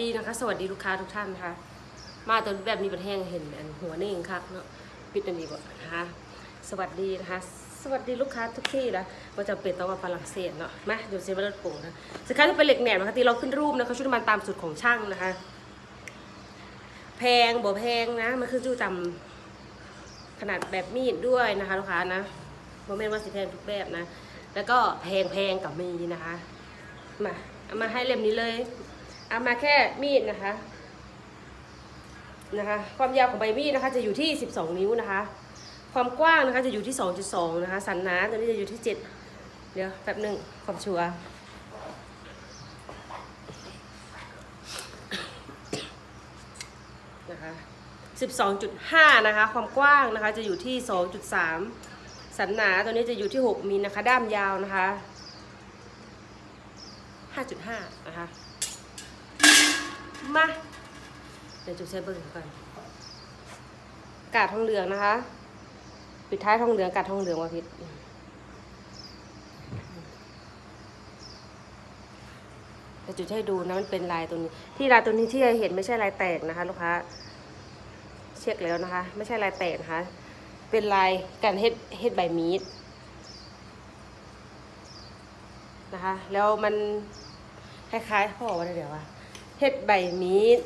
ดีนะคะ สวัสดีลูกค้าทุกท่านนะคะ มาตัวแบบนี้ป็นแห้งเห็นอันหัวนี่เองครับเนาะปิดอันนี้ก่นะคะสวัสดีนะคะ สวัสดีลูกค้าทุกที่นะว่าจะเป็นต้องมาฝรั่งเศสเนาะมาดูซิว่าเราปรุงนะสินค้าที่เป็นเหล็กแหนมนะคะที่เราขึ้นรูปนะคะชุดมันตามสูตรของช่างนะคะ แพงบ่แพงนะมันขึ้นอยู่ตามขนาดแบบมีดด้วยนะคะ ลูกค้านะโมเมนต์ว่าสิแพงทุกแบบนะ แล้วก็แพงแพงกับมีนะคะมาเอามาให้เล่มนี้เลย เอามาแค่มีดนะคะ นะคะ ความยาวของใบมีดนะคะ จะอยู่ที่ 12 นิ้วนะคะ ความกว้างนะคะจะอยู่ที่ 2.2 นะคะ สันหนาตัวนี้จะอยู่ที่ 7 เดี๋ยวแป๊บหนึ่งความชัวร์นะคะ12.5 นะคะ ความกว้างนะคะจะอยู่ที่ 2.3 สันหนาตัวนี้จะอยู่ที่ 6มิลนะคะ ด้ามยาวนะคะ 5.5 นะคะ มา เดี๋ยวจุดใช้เบอร์ก่อนกาดทองเหลืองนะคะ ปิดท้ายทองเหลืองกาดทองเหลืองว่าพิษเดี๋ยวจุดให้ดูนะมันเป็นลายตัวนี้ ที่ลายตัวนี้ที่เห็นไม่ใช่ลายแตกนะคะ ลูกค้าเช็คแล้วนะคะ ไม่ใช่ลายแตกนะคะ เป็นลายการเฮ็ดเฮ็ดใบมีดนะคะ แล้วมันคล้ายๆพ่อว่าเดี๋ยวว่า เฮ็ดใบมีด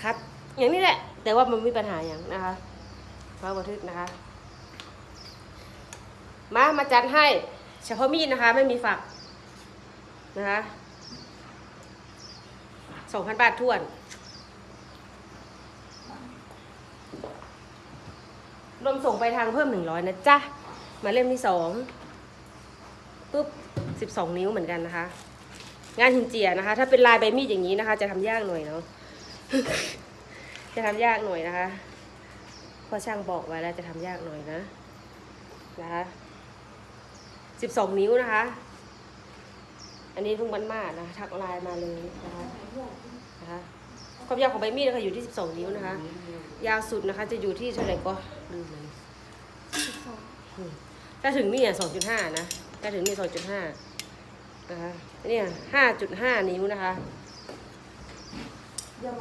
คัดอย่างนี้แหละ แต่ว่ามันมีปัญหาอย่างนะคะฟ้าบันทึกนะคะ มามาจัดให้ เฉพาะมีดนะคะ ไม่มีฝักนะคะสองพันบาททวนรวมส่งไปทางเพิ่มหนึ่งร้อยนะจ๊ะ มาเล่มที่สองปุ๊บสิบสองนิ้วเหมือนกันนะคะ งานหินเจียนะคะ ถ้าเป็นลายใบมีดอย่างนี้นะคะ จะทำยากหน่อยเนาะจะทำยากหน่อยนะคะเพราะช่างบอกไว้แล้วจะทำยากหน่อยนะนะคะสิบสองนิ้วนะคะ อันนี้เพิ่งบันมาดนะคะทักไลน์มาเลยนะคะนะคะความยาวของใบมีดนะคะอยู่ที่สิบสองนิ้วนะคะ ยาวสุดนะคะ จะอยู่ที่เท่าไหร่ก็ลืมเลยอืมถ้าถึงนี่อะสองจุดห้านะถ้าถึงนี่สองจุดห้า นะคะเนี่ยห้าจุดห้านิ้วนะคะ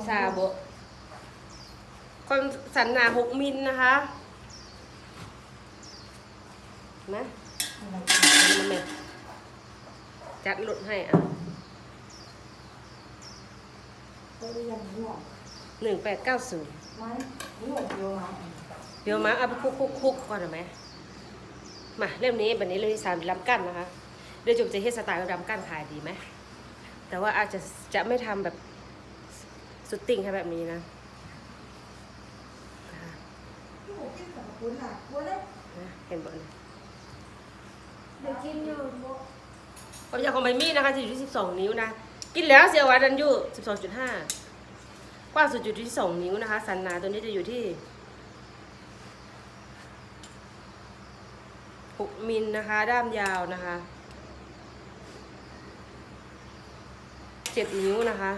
ซาโบะความสันหนาหกมิลนะคะนะมันเลยจัดลดให้อะก็เรียนหัวหนึ่งแปดเก้าศูนย์ไม้หัวเดียวมาเดี๋ยวมาเอาไปคุกคุกคุกก่อนหน่อยไหมมาเล่มนี้บันนี้เล่มที่สามเป็นลำกั้นนะคะ เดี๋ยวจุมจะเฮ็ดสไตล์ลำกั้นขายดีไหม แต่ว่าอาจจะจะไม่ทำแบบสุดติ่งให้แบบนี้นะนะคะหัวกินกับคุณอะหัวเล็กนะเห็นบ่เนี่ยเด็กกินอยู่ความยาวของใบมีดนะคะจะอยู่ที่ 12 นิ้วนะ กินแล้วเสียวัดันอยู่ 12.5 กว้างสุดอยู่ที่ 2 นิ้วนะคะ สันหนาตัวนี้จะอยู่ที่ 6 มิลนะคะ ด้ามยาวนะคะ 7นิ้วนะคะ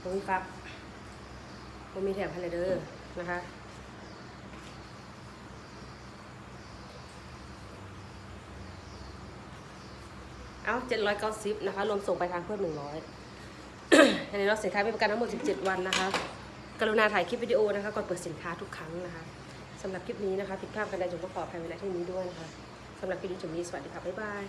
ผมมีฟักผมมีแถบพาเลเดอร์นะคะเอา790นะคะ รวมส่งไปทางเพิ่ม100อันนี้เราสินค้ามีประกันทั้งหมด17วันนะคะ กรุณาถ่ายคลิปวิดีโอนะคะ ก่อนเปิดสินค้าทุกครั้งนะคะสำหรับคลิปนี้นะคะ ผิดพลาดกันใดจงขออภัยไว้ณที่นี้ด้วยนะคะสำหรับคลิปนี้จุ๋มนี้สวัสดีค่ะ บ๊ายบาย